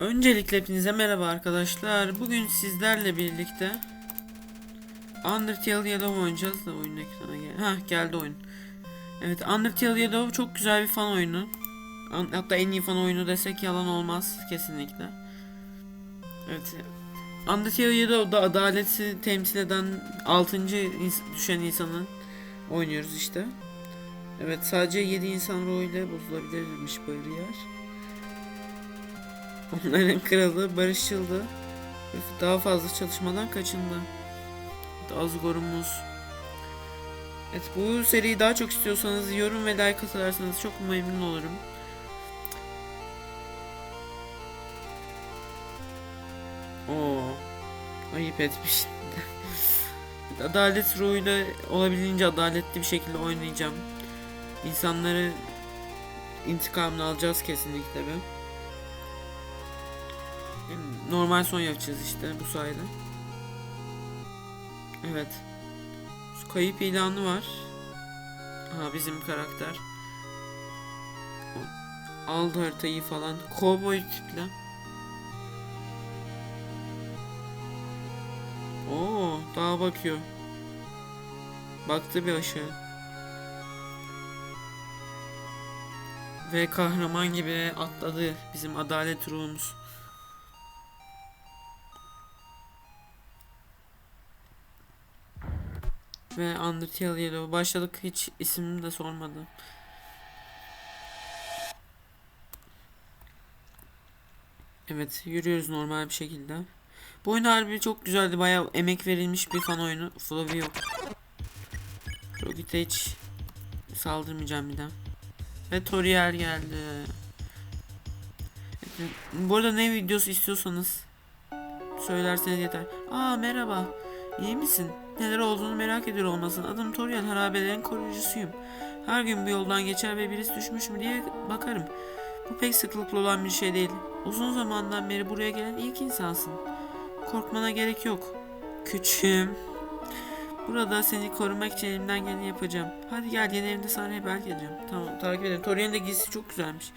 Öncelikle hepinize merhaba arkadaşlar. Bugün sizlerle birlikte Undertale Yellow oynayacağız da oyun ekrana gel. Hah geldi oyun. Evet Undertale Yellow çok güzel bir fan oyunu. Hatta en iyi fan oyunu desek yalan olmaz kesinlikle. Evet. Undertale Yellow'da adaleti temsil eden 6. ins- düşen insanı oynuyoruz işte. Evet sadece 7 insan rolüyle bozulabilirmiş bu yer. Onların kralı barışçıldı. ve Daha fazla çalışmadan kaçındı. Azgor'umuz. Evet bu seriyi daha çok istiyorsanız yorum ve like atarsanız çok memnun olurum. Oo, ayıp etmiş. Adalet ruhuyla olabildiğince adaletli bir şekilde oynayacağım. İnsanları intikamını alacağız kesinlikle be. Normal son yapacağız işte bu sayede. Evet. Şu kayıp ilanı var. Ha bizim karakter. Aldı haritayı falan. Cowboy tiple. Oo, dağa bakıyor. Baktı bir aşağı. Ve kahraman gibi atladı bizim adalet ruhumuz. Ve Undertale Yellow. Başladık hiç ismini de sormadı. Evet yürüyoruz normal bir şekilde. Bu oyun harbi çok güzeldi. Bayağı emek verilmiş bir fan oyunu. Flavi yok. Rogit'e hiç saldırmayacağım bir daha. Ve Toriel geldi. Bu arada ne videosu istiyorsanız söylerseniz yeter. Aa merhaba. İyi misin? Neler olduğunu merak ediyor olmasın. Adım Toriel harabelerin koruyucusuyum. Her gün bu yoldan geçer ve birisi düşmüş mü diye bakarım. Bu pek sıklıkla olan bir şey değil. Uzun zamandan beri buraya gelen ilk insansın. Korkmana gerek yok. Küçüğüm. Burada seni korumak için elimden geleni yapacağım. Hadi gel yeni evimde sana rehberlik edeceğim. Tamam takip edelim. Toriel'in de giysisi çok güzelmiş.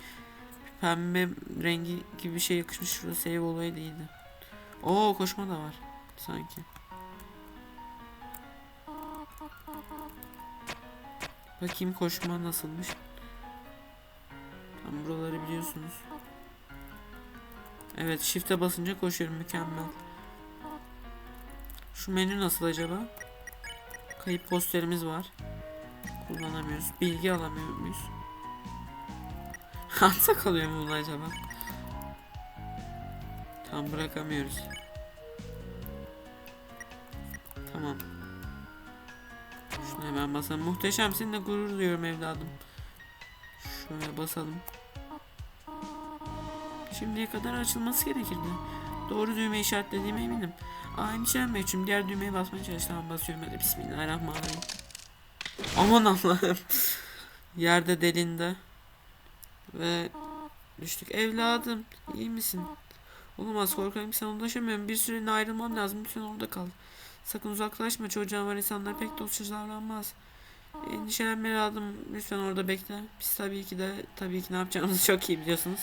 Pembe rengi gibi bir şey yakışmış. Şurada save olayı değildi. Oo koşma da var. Sanki. Bakayım koşma nasılmış. Tam buraları biliyorsunuz. Evet shift'e basınca koşuyorum mükemmel. Şu menü nasıl acaba? Kayıp posterimiz var. Kullanamıyoruz. Bilgi alamıyor muyuz? Hansa kalıyor mu bunu acaba? Tam bırakamıyoruz. Tamam. Hemen basalım. Muhteşemsin de gurur duyuyorum evladım. Şöyle basalım. Şimdiye kadar açılması gerekirdi. Doğru düğme işaretlediğime eminim. Aa endişelenme diğer düğmeye basmaya çalış. Tamam basıyorum hadi bismillahirrahmanirrahim. Aman Allah'ım. Yerde delinde. Ve düştük. Evladım iyi misin? Olamaz korkarım sen ulaşamıyorum. Bir süreliğine ayrılmam lazım. Lütfen orada kal. Sakın uzaklaşma. Çocuğun var insanlar pek dostça davranmaz. Endişelenme evladım. Lütfen orada bekle. Biz tabii ki de tabii ki ne yapacağımızı çok iyi biliyorsunuz.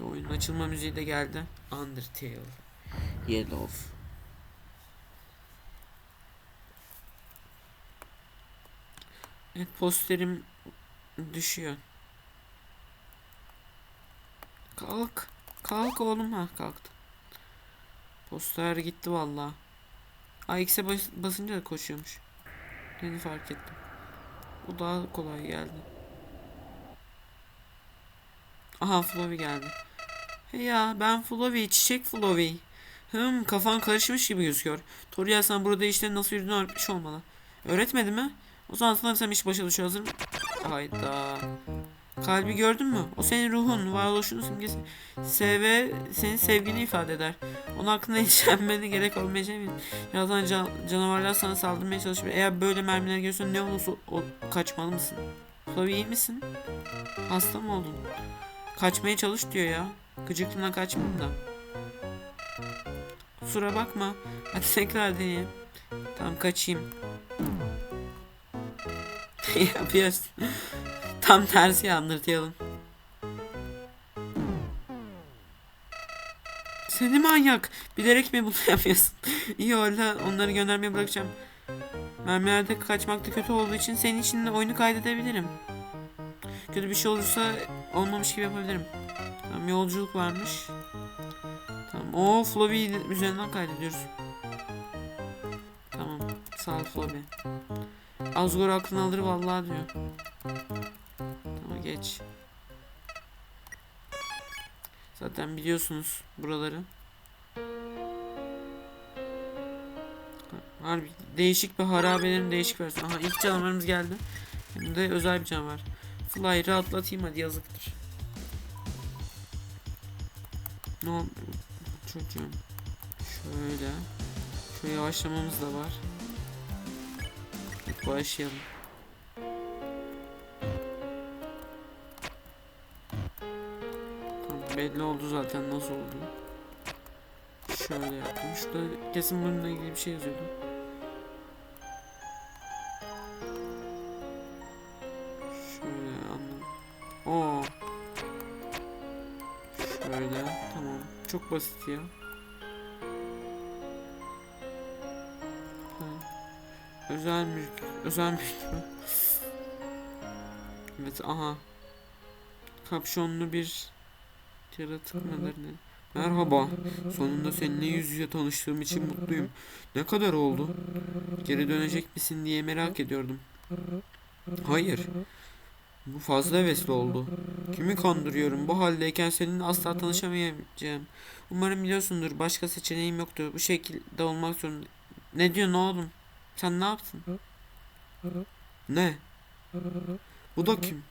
Ve oyunun açılma müziği de geldi. Undertale. Yellow. Evet posterim düşüyor. Kalk. Kalk oğlum ha kalktı. Poster gitti valla. AX'e bas basınca da koşuyormuş. Yeni fark ettim. Bu daha kolay geldi. Aha Flovi geldi. Hey ya ben Flovi, çiçek Flovi. Hım kafan karışmış gibi gözüküyor. Toriel sen burada işlerin nasıl yürüdüğünü öğretmiş olmalı. Öğretmedi mi? O zaman sanırsam iş başa düşüyor hazır mı? Hayda. Kalbi gördün mü? O senin ruhun, varoluşunun simgesi. SV senin sevgini ifade eder. Onun hakkında endişelenmene gerek olmayacak mı? Birazdan can, canavarlar sana saldırmaya çalışır. Eğer böyle mermiler görürsen ne olursa o, kaçmalı mısın? Chloe iyi misin? Hasta mı oldun? Kaçmaya çalış diyor ya. Gıcıklığına kaçmayayım da. Kusura bakma. Hadi tekrar deneyeyim. Tamam kaçayım. Yapıyoruz. Tam tersi andırtayalım. Seni manyak. Bilerek mi bunu yapıyorsun? İyi öyle onları göndermeye bırakacağım. Mermilerde kaçmakta kötü olduğu için senin için de oyunu kaydedebilirim. Kötü bir şey olursa olmamış gibi yapabilirim. Tamam yolculuk varmış. Tamam. O Flobi üzerinden kaydediyoruz. Tamam. Sağ ol Flobi. Azgor aklını alır vallahi diyor. Tamam geç. Zaten biliyorsunuz buraları. Harbi değişik bir harabelerin değişik versiyonu. Aha ilk canavarımız geldi. Hem de özel bir canavar. Flyer'ı atlatayım hadi yazıktır. Ne oldu? Çocuğum. Şöyle. Şöyle yavaşlamamız da var. Başlayalım. Belli oldu zaten nasıl oldu. Şöyle yaptım. Şurada kesin bununla ilgili bir şey yazıyordu. Şöyle anladım. Oo. Şöyle tamam. Çok basit ya. Özel mülk. Özel mülk mü? Evet aha. Kapşonlu bir yaratık ne? Merhaba. Sonunda seninle yüz yüze tanıştığım için mutluyum. Ne kadar oldu? Geri dönecek misin diye merak ediyordum. Hayır. Bu fazla hevesli oldu. Kimi kandırıyorum? Bu haldeyken seninle asla tanışamayacağım. Umarım biliyorsundur. Başka seçeneğim yoktu. Bu şekilde olmak zorunda. Ne diyorsun oğlum? Sen ne yaptın? Ne? Bu da kim?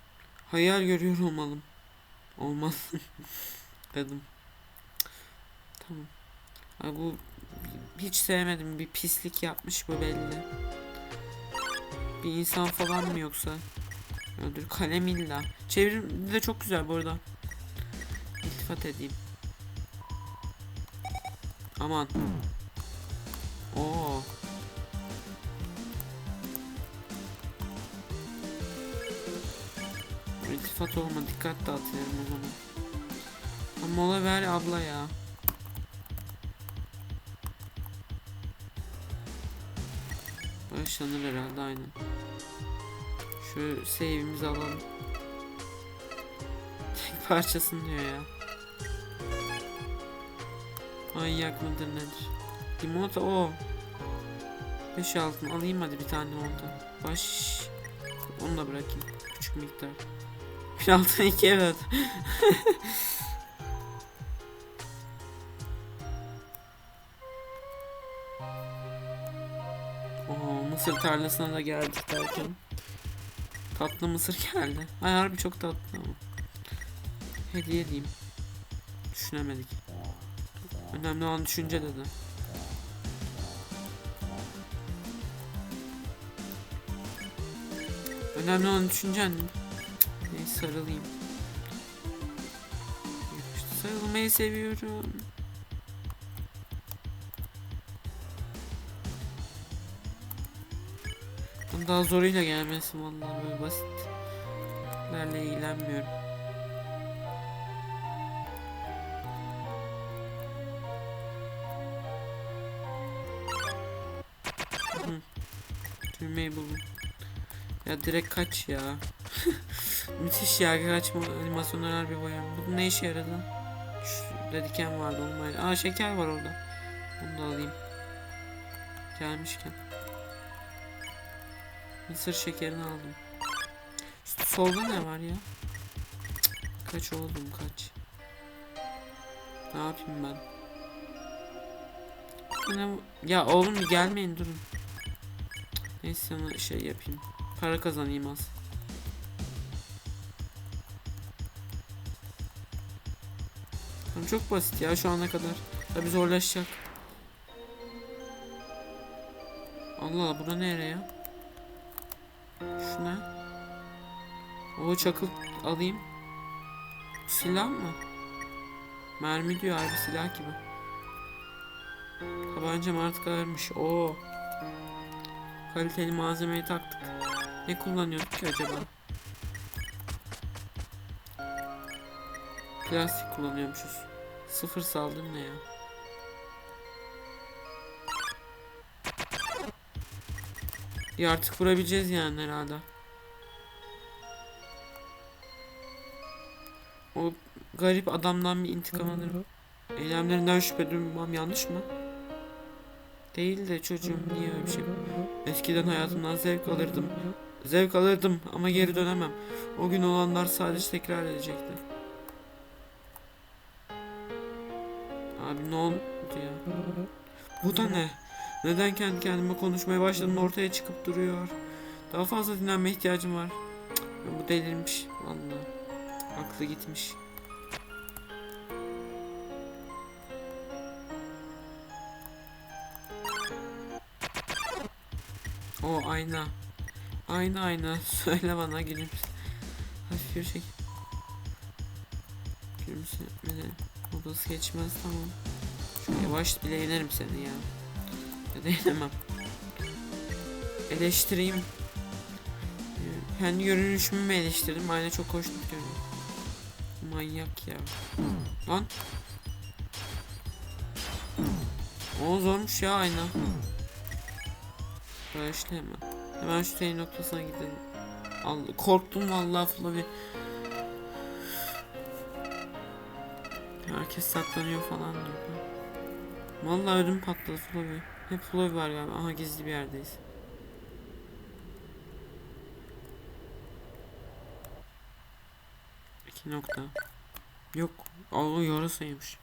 Hayal görüyor olmalım. Olmaz. Dedim. Tamam. Ay bu hiç sevmedim. Bir pislik yapmış bu belli. Bir insan falan mı yoksa? Öldür kalem illa. Çevrim de çok güzel bu arada. İltifat edeyim. Aman. Oo. İltifat olma dikkat dağıtıyorum o zaman. Ama mola ver abla ya. Başlanır herhalde aynen. Şu save'imizi alalım. Tek parçasını diyor ya. Manyak mıdır nedir? Limonata o. 5 altın alayım hadi bir tane limonata. Baş. Onu da bırakayım. Küçük miktar. Bir altın iki evet. Oo, mısır tarlasına da geldik derken. Tatlı mısır geldi. Ay harbi çok tatlı ama. Hediye diyeyim. Düşünemedik. Önemli olan düşünce dedi. Önemli olan düşüncen mi? Sarılayım. Sarılmayı seviyorum. Daha zoruyla gelmesi vallahi böyle basitlerle ilgilenmiyorum. Hı. Düğmeyi buldum. Ya direkt kaç ya. Müthiş ya kaçma animasyonlar harbi boyam. Bu ne işe yaradı? Şurada diken vardı olmayı. Aa şeker var orada. Bunu da alayım. Gelmişken. Mısır şekerini aldım. Solda ne var ya? Kaç oğlum kaç. Ne yapayım ben? Ya oğlum bir gelmeyin durun. Neyse şey yapayım. Para kazanayım az. Tamam, Çok basit ya şu ana kadar. Tabi zorlaşacak. Allah Allah bura nereye ya? Şu ne? O çakıl alayım. Silah mı? Mermi diyor abi silah gibi. Tabancam artık ağırmış. Oo. Kaliteli malzemeyi taktık. Ne kullanıyorduk ki acaba? Plastik kullanıyormuşuz. Sıfır saldım ne ya? İyi artık vurabileceğiz yani herhalde. O garip adamdan bir intikam alırım. Eylemlerinden şüphe duymam yanlış mı? Değil de çocuğum niye öyle bir şey Eskiden hayatımdan zevk alırdım. Zevk alırdım ama geri dönemem. O gün olanlar sadece tekrar edecekti. Abi ne oldu ya? Bu da ne? Neden kendi kendime konuşmaya başladım ortaya çıkıp duruyor. Daha fazla dinlenme ihtiyacım var. Cık, Bu delirmiş vallahi. Aklı gitmiş. O ayna. Ayna ayna. Söyle bana gülümse. Hafif bir şey. Gülümsemeden odası geçmez tamam. Şu yavaş bile yenerim seni ya. Ya da yenemem. Eleştireyim. Ee, Kendi görünüşümü mü eleştirdim? Ayna çok hoşnut görünüyor. Manyak ya. Lan. O zormuş ya ayna. Bağışla hemen. Hemen şu senin noktasına gidelim. Allah, korktum vallahi Flavi. Herkes saklanıyor falan diyor. Vallahi ödüm patladı Flavi. Hep Flavi var galiba. Aha gizli bir yerdeyiz. İki nokta. Yok. Aa yarasaymış.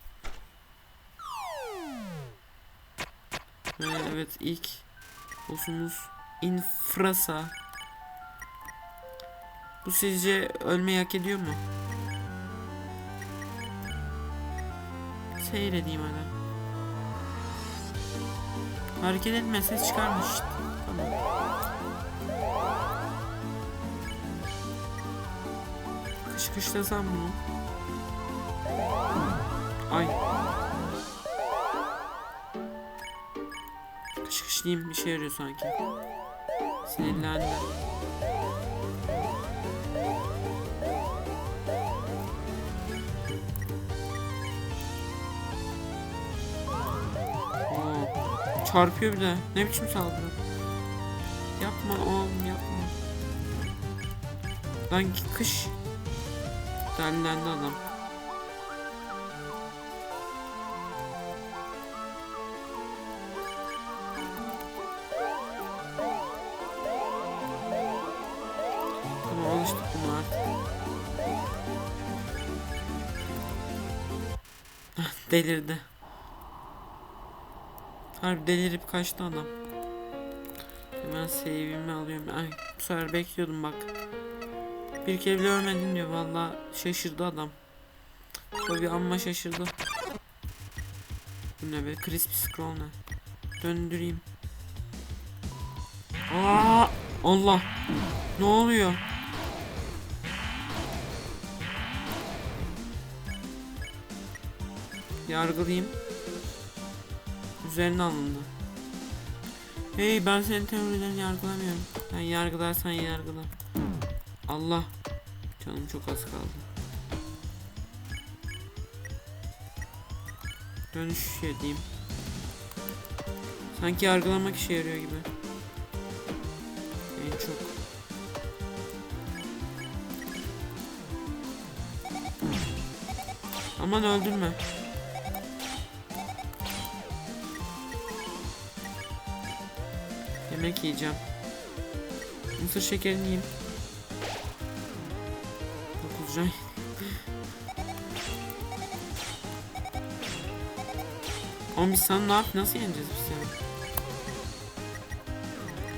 Ve evet ilk boss'umuz Infrasa. Bu sizce ölmeyi hak ediyor mu? Seyredeyim hadi. Hareket etme ses çıkarmış. işte. Tamam. Kışkışlasam bunu. Ay. Kışkışlayayım bir şey yarıyor sanki. Sinirlendi. Çarpıyor bir de. Ne biçim saldırı? Yapma oğlum yapma. Lan kış. Dellendi adam. Tamam alıştık artık. Delirdi. Harbi delirip kaçtı adam. Hemen save'imi alıyorum. Ay bu sefer bekliyordum bak. Bir kere bile ölmedin diyor. Valla şaşırdı adam. Tabii amma şaşırdı. Bu ne be? Crispy scroll ne? Döndüreyim. Aa! Allah! Ne oluyor? Yargılayayım. Üzerine alındı. Hey ben senin teorilerini yargılamıyorum. Ben yargılarsan yargıla. Allah. Canım çok az kaldı. Dönüş edeyim. Sanki yargılamak işe yarıyor gibi. En çok. Aman öldürme. Yemek yiyeceğim. Mısır şekerini yiyeyim. Dokuzcan. Oğlum biz sana ne yap nasıl yeneceğiz biz seni?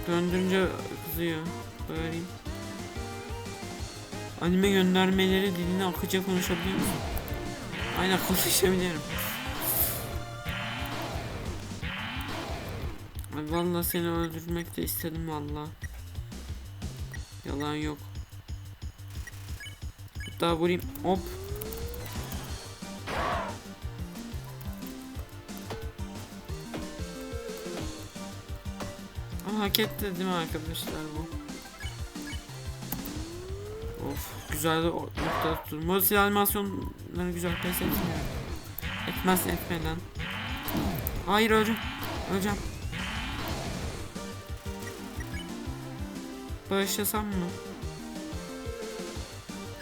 Döndürünce kızıyor. Bağırayım. Anime göndermeleri dilini akıcı konuşabiliyor musun? Aynen konuşabiliyorum. Ay vallahi seni öldürmek de istedim vallahi. Yalan yok. Hatta vurayım. Hop. Ama hak etti değil mi arkadaşlar bu? Of güzel de nokta tuttum. Model animasyonları güzel pes etmiyor. Etmez etme lan. Hayır öleceğim. Öleceğim. Bağışlasam mı?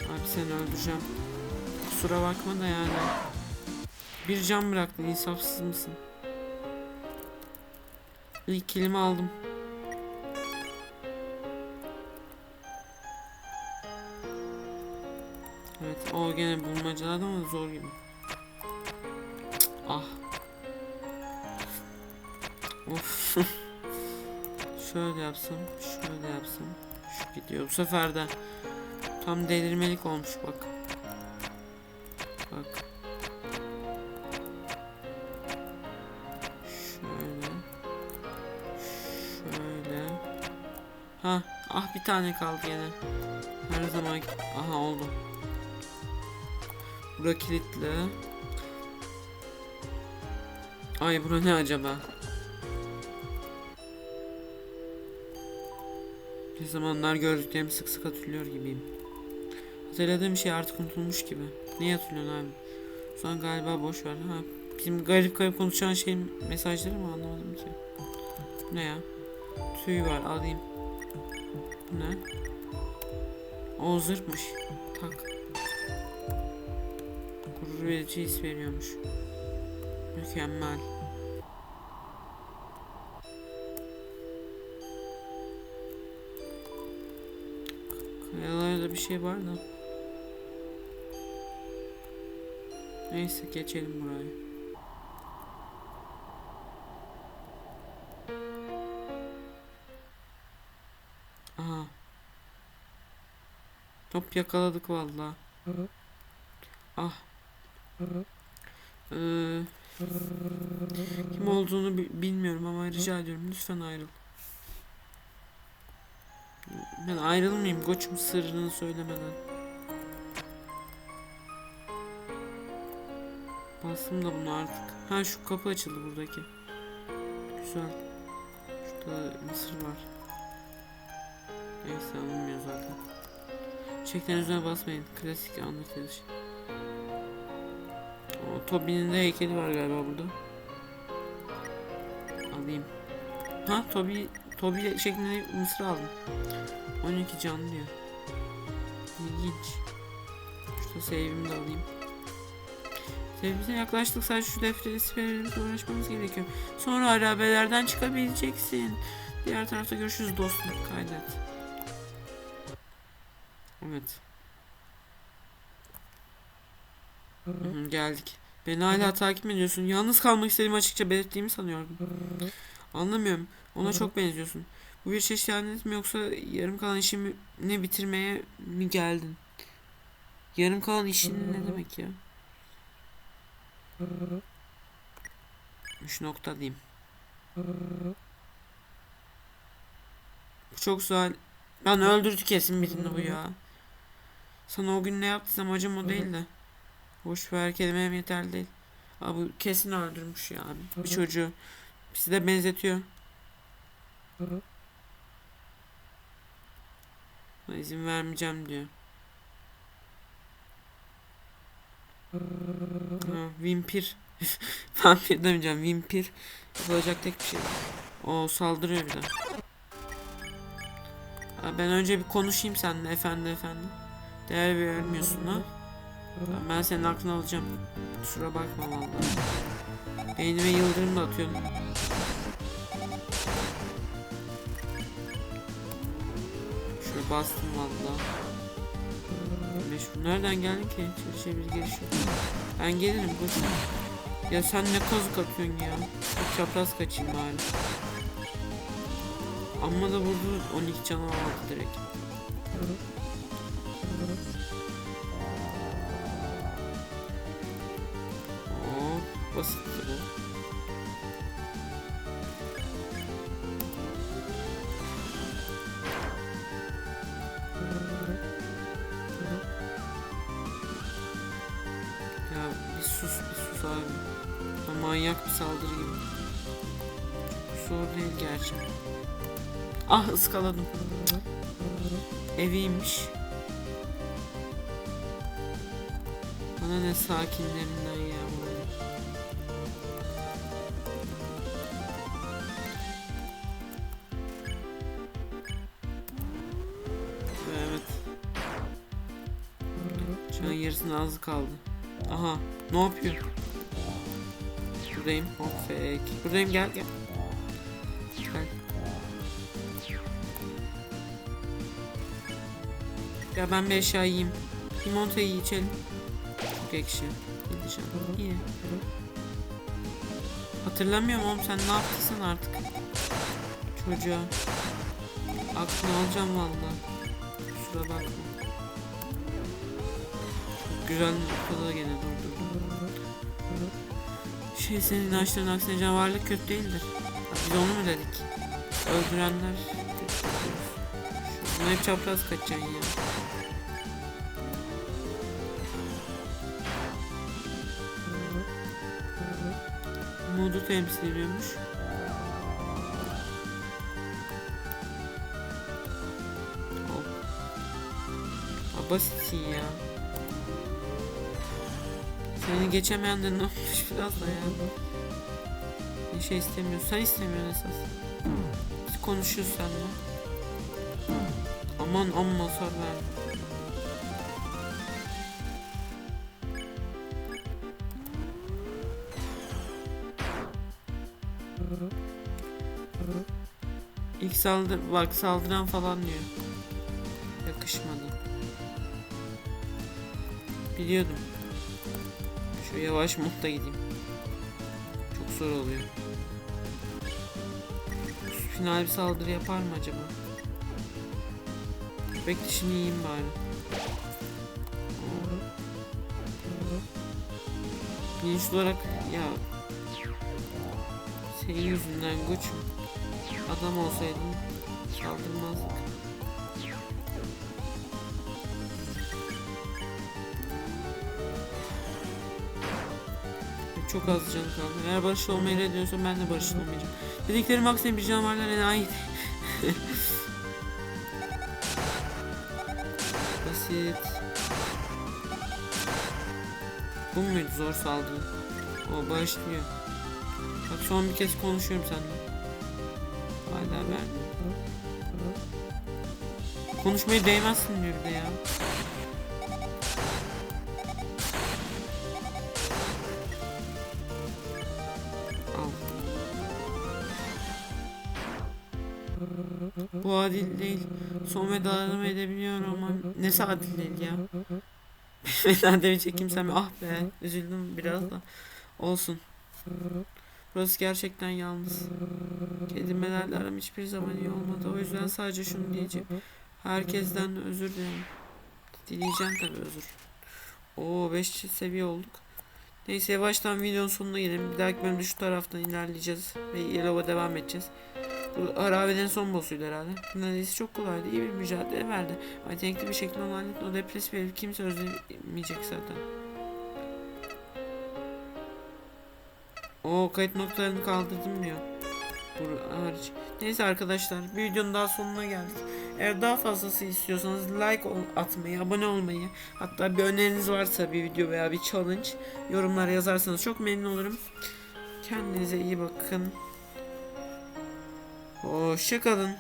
Abi seni öldüreceğim. Kusura bakma da yani. Bir can bıraktın insafsız mısın? İlk kilimi aldım. Evet o gene bulmacalardan ama zor gibi. Şöyle yapsam, şöyle yapsam. Şu gidiyor. Bu sefer de tam delirmelik olmuş bak. Bak. Şöyle. Şöyle. Ha, ah bir tane kaldı gene. Her zaman aha oldu. Bura kilitli. Ay bura ne acaba? Ne zamanlar gördüklerimi sık sık hatırlıyor gibiyim. Hatırladığım şey artık unutulmuş gibi. Ne hatırlıyorsun abi? Şu galiba boş ver. Ha, bizim garip garip konuşan şeyin mesajları mı anlamadım ki. Ne ya? Tüy var alayım. Ne? O zırhmış. Tak. Gurur verici his veriyormuş. Mükemmel. Kayalarda bir şey var da. Neyse geçelim burayı. Aha. Top yakaladık vallahi. Ah. Ee, kim olduğunu bi- bilmiyorum ama rica ediyorum lütfen ayrıl. Ben ayrılmayayım koçum sırrını söylemeden. Bastım da bunu artık. Ha şu kapı açıldı buradaki. Güzel. Şurada mısır var. Neyse alınmıyor zaten. Çekten üzerine basmayın. Klasik anlatılış. O Toby'nin de heykeli var galiba burada. Alayım. Ha Toby Toby şeklinde mısır aldım. 12 can diyor. İlginç. Şurada save'imi de alayım. Save'imize yaklaştık. Sadece şu defteri siperlerimizle uğraşmamız gerekiyor. Sonra arabelerden çıkabileceksin. Diğer tarafta görüşürüz dostum. Kaydet. Evet. Hı hı, geldik. Beni hala takip ediyorsun? Yalnız kalmak istediğimi açıkça belirttiğimi sanıyordum. Anlamıyorum. Ona çok benziyorsun. Bu bir çeşit ihanet mi yoksa yarım kalan işimi ne bitirmeye mi geldin? Yarım kalan işin ne demek ya? Üç nokta diyeyim. Bu çok güzel. Ben öldürdü kesin birini bu ya. Sana o gün ne yaptıysam acım o değil de. Boş ver kelimem yeterli değil. Abi bu kesin öldürmüş ya abi. Bir çocuğu. Bizi de benzetiyor. Buna izin vermeyeceğim diyor. Ha, Vimpir. Vampir demeyeceğim. Vimpir. Yapılacak tek bir şey. O saldırıyor bir de. Ben önce bir konuşayım seninle efendi efendi. Değer vermiyorsun ha. Ben senin aklını alacağım. Kusura bakma vallahi. Beynime yıldırım da atıyorsun. Şöyle bastım valla. Meşhur. Nereden geldin ki? Çalışa bir. Ben gelirim ver. Ya sen ne kazık atıyorsun ya. Çok çapraz kaçayım bari. Amma da vurdu 12 canı aldı direkt. Basitti bu. Ya bir sus bir sus abi. Ha, manyak bir saldırı gibi. Çok zor değil gerçi. Ah ıskaladım. Eviymiş. Bana ne sakinlerinden ya yarısının azı kaldı. Aha ne yapıyor? Buradayım. Hop fake. Buradayım gel gel. Gel. Ya ben bir eşya yiyeyim. Limonatayı içelim. Çok ekşi. Gideceğim. İyi. Hatırlamıyorum oğlum sen ne yaptın artık? Çocuğa. Aklını alacağım valla. Kusura bakma. Güzel noktada gene durdurdum. Şey senin inançların aksine canavarlık kötü değildir. Biz onu mu dedik? Öldürenler. Şuna hep çapraz kaçacaksın ya. Modu temsil ediyormuş. Basitsin ya. Seni geçemeyen de ne olmuş biraz da ya. Bir şey istemiyorsun. Sen istemiyorsun esas. Biz konuşuyoruz seninle. Aman amma hasar verme. İlk saldır bak saldıran falan diyor. Yakışmadı. Biliyordum. Şu yavaş modda gideyim. Çok zor oluyor. Final bir saldırı yapar mı acaba? Köpek dişini yiyeyim bari. Bilinçli olarak ya senin yüzünden koçum adam olsaydın saldırmazdık. Çok az canı kaldı. Eğer barışçıl olmayı reddediyorsan ben de barışçıl olmayacağım. Dediklerim aksine bir canavarlara ait. Basit. Bu muydu zor saldırı? O başlıyor. Bak son bir kez konuşuyorum seninle. Hala vermiyor. Konuşmaya değmezsin diyor bir de ya. Bu adil değil. Son vedalarımı edebiliyorum ama nesi adil değil ya. Veda demeyecek kimsem yok. ah be üzüldüm biraz da. Olsun. Burası gerçekten yalnız. Kelimelerle aram hiçbir zaman iyi olmadı. O yüzden sadece şunu diyeceğim. Herkesten özür dilerim. Dileyeceğim tabii özür. Oo 5 seviye olduk. Neyse yavaştan videonun sonuna gelelim. Bir dahaki bölümde şu taraftan ilerleyeceğiz. Ve Yellow'a devam edeceğiz. Bu Harabe'nin son boss'uydu herhalde. Neredeyse çok kolaydı. İyi bir mücadele verdi. Yetenekli bir şekilde halletti. O depresif herif kimse özlemeyecek zaten. O kayıt noktalarını kaldırdım diyor. Bu hariç. Neyse arkadaşlar bir videonun daha sonuna geldik. Eğer daha fazlası istiyorsanız like atmayı, abone olmayı, hatta bir öneriniz varsa bir video veya bir challenge yorumlara yazarsanız çok memnun olurum. Kendinize iyi bakın. Hoşçakalın.